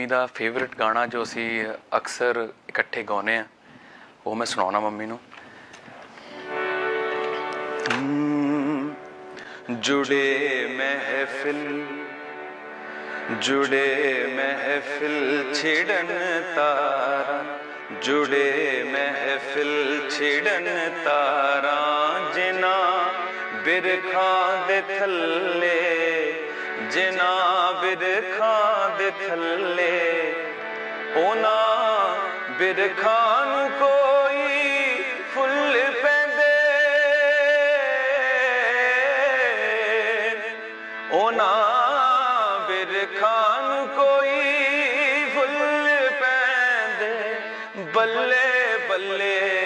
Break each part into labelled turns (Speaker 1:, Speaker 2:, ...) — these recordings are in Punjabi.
Speaker 1: ਮੰਮੀ ਦਾ ਫੇਵਰਿਟ ਗਾਣਾ ਜੋ ਅਸੀਂ ਅਕਸਰ ਇਕੱਠੇ ਗਾਉਂਦੇ ਆ ਉਹ ਮੈਂ ਸੁਣਾਉਣਾ ਮੰਮੀ ਨੂੰ। ਹਮ, ਜੁੜੇ ਮਹਿਫਿਲ ਜੁੜੇ ਮਹਿਫਿਲ ਛਿੜਨ ਤਾਰਾ ਜੁੜੇ ਮਹਿਫਿਲ ਛਿੜਨ ਤਾਰਾ ਜਿਨਾ ਬਿਰਖਾਂ ਦੇ ਥੱਲੇ ਜਿਨਾ ਬਿਰਖਾਂ ਥੱਲੇ। ਉਹਨਾਂ ਬਿਰਖਾਂ ਨੂੰ ਕੋਈ ਫੁੱਲ ਪੈਂਦੇ। ਉਹਨਾਂ ਬਿਰਖਾਂ ਨੂੰ ਕੋਈ ਫੁੱਲ ਪੈਂਦੇ। ਬੱਲੇ ਬੱਲੇ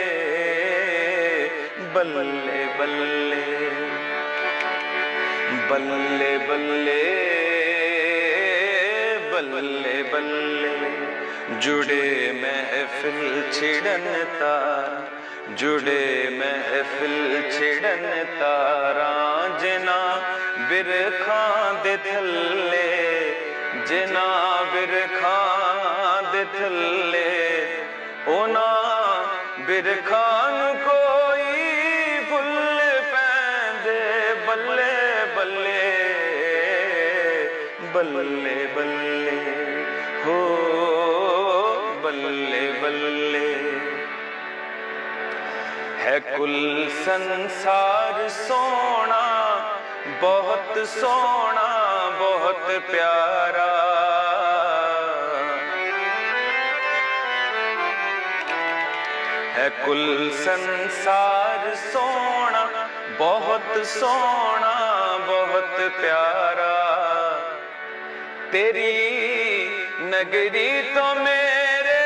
Speaker 1: ਬੱਲੇ ਬੱਲੇ। ਬੱਲੇ ਬੱਲੇ। ਬੱਲੇ ਬੱਲੇ ਜੁੜੇ ਮਹਿਫਿਲ ਛਿੜਨ ਤਾਰ, ਜੁੜੇ ਮਹਿਫਿਲ ਛਿੜਨ ਤਾਰਾਂ ਜਿਨਾ ਬਿਰਖਾਂ ਦੇ ਥੱਲੇ ਜਿਨਾ ਬਿਰਖਾਂ ਦੇ ਥੱਲੇ, ਉਹਨਾਂ ਬਿਰਖਾਂ ਨੂੰ ਕੋਈ ਭੁੱਲ ਪੈਂਦੇ। ਬੱਲੇ ਬੱਲੇ ਬੱਲੇ ਬੱਲੇ। ਹੋ ਬੱਲੇ ਬੱਲੇ ਹੈ ਕੁੱਲ ਸੰਸਾਰ ਸੋਹਣਾ ਬਹੁਤ ਸੋਹਣਾ ਬਹੁਤ ਪਿਆਰਾ ਹੈ ਕੁੱਲ ਸੰਸਾਰ ਸੋਹਣਾ ਬਹੁਤ ਸੋਹਣਾ ਬਹੁਤ ਪਿਆਰਾ ਤੇਰੀ ਨਗਰੀ ਤੋਂ ਮੇਰੇ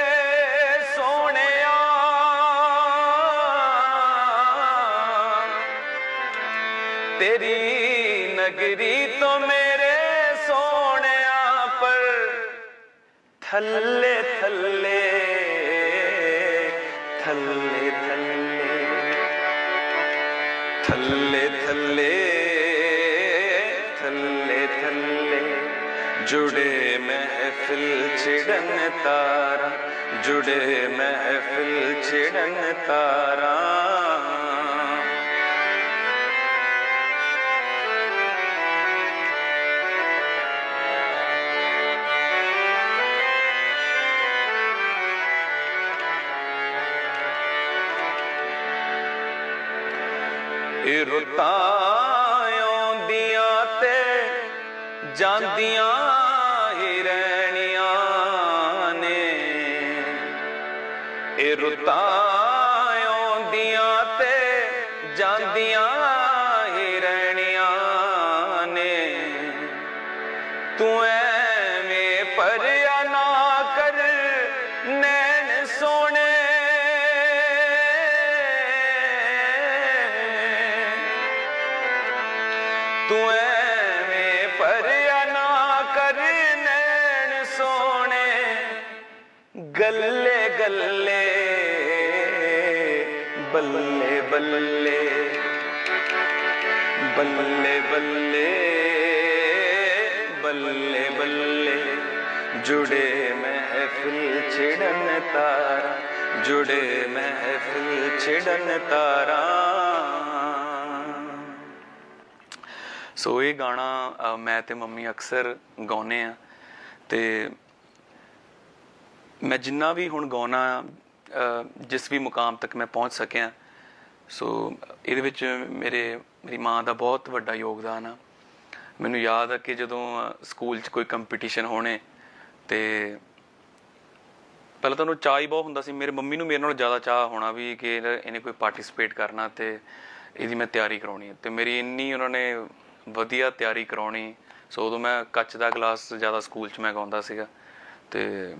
Speaker 1: ਸੋਹਣਿਆ। ਤੇਰੀ ਨਗਰੀ ਤੋਂ ਮੇਰੇ ਸੋਹਣਿਆ ਪਰ ਥੱਲੇ ਥੱਲੇ ਥੱਲੇ ਥੱਲੇ ਥੱਲੇ ਥੱਲੇ। ਥੱਲੇ जुड़े महफिल छिड़न तारा जुड़े महफिल छिड़न तारा ਰੁਤਾਇਓ ਦੀਆਂ ਤੇ ਜਾਂਦੀਆਂ ਇਹ ਰੁੱਤਾਂ ਆਉਂਦੀਆਂ ਤੇ ਜਾਂਦੀਆਂ ਹੀ ਰਹਿਣੀਆਂ ਨੇ। ਤੂੰ ਐਵੇਂ ਪਰੇ ਗੱਲੇ ਗੱਲੇ, ਬੱਲੇ ਬੱਲੇ ਬੱਲੇ ਬੱਲੇ ਬੱਲੇ ਬੱਲੇ। ਜੁੜੇ ਮਹਿਫਿਲ ਛਿੜਨ ਤਾਰਾ, ਜੁੜੇ ਮਹਿਫਿਲ ਛਿੜਨ ਤਾਰਾ। ਸੋ ਇਹ ਗਾਣਾ ਮੈਂ ਤੇ ਮੰਮੀ ਅਕਸਰ ਗਾਉਨੇ ਆ ਤੇ ਮੈਂ ਜਿੰਨਾ ਵੀ ਹੁਣ ਗਾਉਣਾ ਜਿਸ ਵੀ ਮੁਕਾਮ ਤੱਕ ਮੈਂ ਪਹੁੰਚ ਸਕਿਆ, ਸੋ ਇਹਦੇ ਵਿੱਚ ਮੇਰੇ, ਮੇਰੀ ਮਾਂ ਦਾ ਬਹੁਤ ਵੱਡਾ ਯੋਗਦਾਨ ਆ। ਮੈਨੂੰ ਯਾਦ ਆ ਕਿ ਜਦੋਂ ਸਕੂਲ 'ਚ ਕੋਈ ਕੰਪੀਟੀਸ਼ਨ ਹੋਣੇ ਤੇ ਪਹਿਲਾਂ ਤਾਂ ਉਹਨੂੰ ਚਾਹ ਹੀ ਬਹੁਤ ਹੁੰਦਾ ਸੀ। ਮੇਰੇ ਮੰਮੀ ਨੂੰ ਮੇਰੇ ਨਾਲੋਂ ਜ਼ਿਆਦਾ ਚਾਹ ਹੋਣਾ ਵੀ ਕਿ ਇਹਨੇ ਇਹਨੇ ਕੋਈ ਪਾਰਟਿਸਿਪੇਟ ਕਰਨਾ ਤੇ ਇਹਦੀ ਮੈਂ ਤਿਆਰੀ ਕਰਾਉਣੀ ਹੈ ਤੇ ਮੇਰੀ ਇੰਨੀ ਉਹਨਾਂ ਨੇ ਵਧੀਆ ਤਿਆਰੀ ਕਰਾਉਣੀ, ਸੋ ਉਦੋਂ ਮੈਂ ਕੱਚ ਦਾ ਗਲਾਸ ਜ਼ਿਆਦਾ ਸਕੂਲ 'ਚ ਮੈਂ ਗਾਉਂਦਾ ਸੀਗਾ। ਤੇ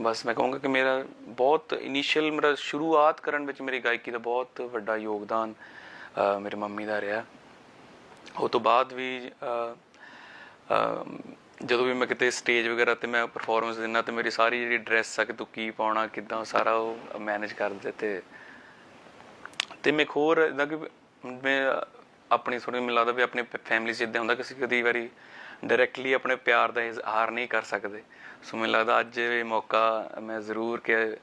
Speaker 1: ਬਸ ਮੈਂ ਕਹੂੰਗਾ ਕਿ ਮੇਰਾ ਬਹੁਤ ਇਨੀਸ਼ੀਅਲ ਮੇਰਾ ਸ਼ੁਰੂਆਤ ਕਰਨ ਵਿੱਚ ਮੇਰੀ ਗਾਇਕੀ ਦਾ ਬਹੁਤ ਵੱਡਾ ਯੋਗਦਾਨ ਮੇਰੇ ਮੰਮੀ ਦਾ ਰਿਹਾ। ਉਹ ਤੋਂ ਬਾਅਦ ਵੀ ਜਦੋਂ ਵੀ ਮੈਂ ਕਿਤੇ ਸਟੇਜ ਵਗੈਰਾ ਤੇ ਮੈਂ ਪਰਫਾਰਮੈਂਸ ਦਿੰਦਾ ਤੇ ਮੇਰੀ ਸਾਰੀ ਜਿਹੜੀ ਡਰੈਸ ਆ, ਕਿ ਤੂੰ ਕੀ ਪਾਉਣਾ, ਕਿਦਾਂ, ਸਾਰਾ ਉਹ ਮੈਨੇਜ ਕਰਦੇ ਤੇ ਤੇ ਮੈਂ ਇੱਕ ਹੋਰ ਇਦਾਂ ਕਿ ਮੈਂ ਆਪਣੀ ਸੁਣੀ ਮੈਨੂੰ ਲੱਗਦਾ ਵੀ ਆਪਣੀ ਫੈਮਿਲੀ 'ਚ ਇਦਾਂ ਹੁੰਦਾ ਕਿ ਅਸੀਂ ਕਦੀ ਵਾਰੀ ਡਾਇਰੈਕਟਲੀ ਆਪਣੇ ਪਿਆਰ ਦਾ ਇਜ਼ਹਾਰ ਨਹੀਂ ਕਰ ਸਕਦੇ। ਸੋ ਮੈਨੂੰ ਲੱਗਦਾ ਅੱਜ ਇਹ ਮੌਕਾ ਮੈਂ ਜ਼ਰੂਰ ਕਿ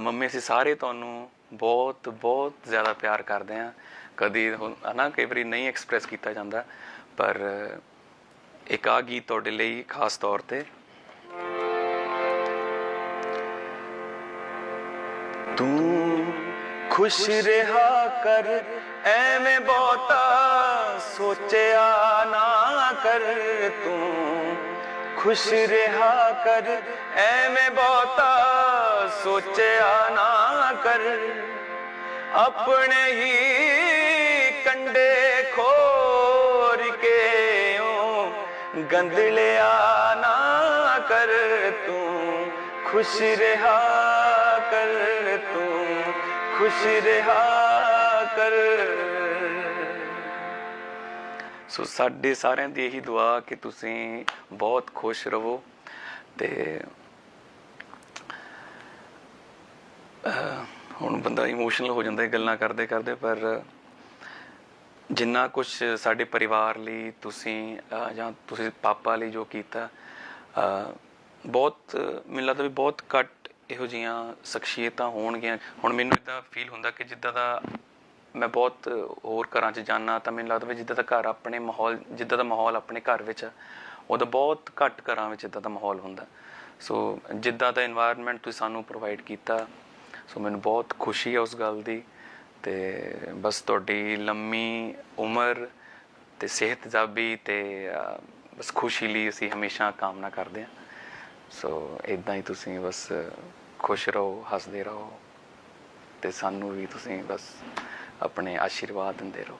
Speaker 1: ਮੰਮੀ, ਅਸੀਂ ਸਾਰੇ ਤੁਹਾਨੂੰ ਬਹੁਤ ਬਹੁਤ ਜ਼ਿਆਦਾ ਪਿਆਰ ਕਰਦੇ ਹਾਂ। ਕਦੀ ਹੁਣ- ਹਨਾ, ਕਈ ਵਾਰੀ ਨਹੀਂ ਐਕਸਪ੍ਰੈਸ ਕੀਤਾ ਜਾਂਦਾ, ਪਰ ਇੱਕ ਆ ਗੀਤ ਤੁਹਾਡੇ ਲਈ ਖਾਸ ਤੌਰ ਤੇ। ਤੂੰ ਖੁਸ਼ ਰਿਹਾ ਕਰ, ਐਵੇਂ ਬਹੁਤਾ ਸੋਚਿਆ ਕਰ ਤੂੰ ਖੁਸ਼ ਰਿਹਾ ਕਰ। ਐਵੇਂ ਬਹੁਤਾ ਸੋਚਿਆ ਨਾ ਕਰ। ਆਪਣੇ ਹੀ ਕੰਡੇ ਖੋਰ ਕੇ ਓ ਗੰਦਲਿਆ ਨਾ ਕਰ ਤੂੰ ਖੁਸ਼ ਰਿਹਾ ਕਰ। ਤੂੰ ਖੁਸ਼ ਰਿਹਾ ਕਰ। ਸੋ ਸਾਡੇ ਸਾਰਿਆਂ ਦੀ ਇਹੀ ਦੁਆ ਕਿ ਤੁਸੀਂ ਬਹੁਤ ਖੁਸ਼ ਰਹੋ ਤੇ ਹੁਣ ਬੰਦਾ ਇਮੋਸ਼ਨਲ ਹੋ ਜਾਂਦਾ ਹੈ ਗੱਲਾਂ ਕਰਦੇ ਕਰਦੇ, ਪਰ ਜਿੰਨਾ ਕੁਝ ਸਾਡੇ ਪਰਿਵਾਰ ਲਈ ਤੁਸੀਂ ਜਾਂ ਤੁਸੀਂ ਪਾਪਾ ਲਈ ਜੋ ਕੀਤਾ ਬਹੁਤ, ਮੈਨੂੰ ਲੱਗਦਾ ਵੀ ਬਹੁਤ ਘੱਟ ਇਹੋ ਜੀਆਂ ਸ਼ਖਸੀਅਤਾਂ ਹੋਣਗੀਆਂ। ਹੁਣ ਮੈਨੂੰ ਇਦਾਂ ਫੀਲ ਹੁੰਦਾ ਕਿ ਜਿੱਦਾਂ ਦਾ ਮੈਂ ਬਹੁਤ ਹੋਰ ਘਰਾਂ 'ਚ ਜਾਂਦਾ ਤਾਂ ਮੈਨੂੰ ਲੱਗਦਾ ਵੀ ਜਿੱਦਾਂ ਦਾ ਘਰ ਆਪਣੇ ਮਾਹੌਲ, ਜਿੱਦਾਂ ਦਾ ਮਾਹੌਲ ਆਪਣੇ ਘਰ ਵਿੱਚ ਆ, ਉਹਦਾ ਬਹੁਤ ਘੱਟ ਘਰਾਂ ਵਿੱਚ ਇਦਾਂ ਦਾ ਮਾਹੌਲ ਹੁੰਦਾ। ਸੋ ਜਿੱਦਾਂ ਦਾ এনवायरमेंट ਤੁਸੀਂ ਸਾਨੂੰ ਪ੍ਰੋਵਾਈਡ ਕੀਤਾ, ਸੋ ਮੈਨੂੰ ਬਹੁਤ ਖੁਸ਼ੀ ਆ ਉਸ ਗੱਲ ਦੀ ਤੇ ਬਸ ਤੁਹਾਡੀ ਲੰਮੀ ਉਮਰ ਤੇ ਸਿਹਤ ਜਾਬੀ ਤੇ ਬਸ ਖੁਸ਼ੀ ਲਈ ਅਸੀਂ ਹਮੇਸ਼ਾ ਕਾਮਨਾ ਕਰਦੇ ਹਾਂ। ਸੋ ਇਦਾਂ ਹੀ ਤੁਸੀਂ ਬਸ ਖੁਸ਼ ਰਹੋ, ਹੱਸਦੇ ਰਹੋ ਤੇ ਸਾਨੂੰ ਵੀ ਤੁਸੀਂ ਬਸ ਆਪਣੇ ਆਸ਼ੀਰਵਾਦ ਦਿੰਦੇ ਰਹੋ।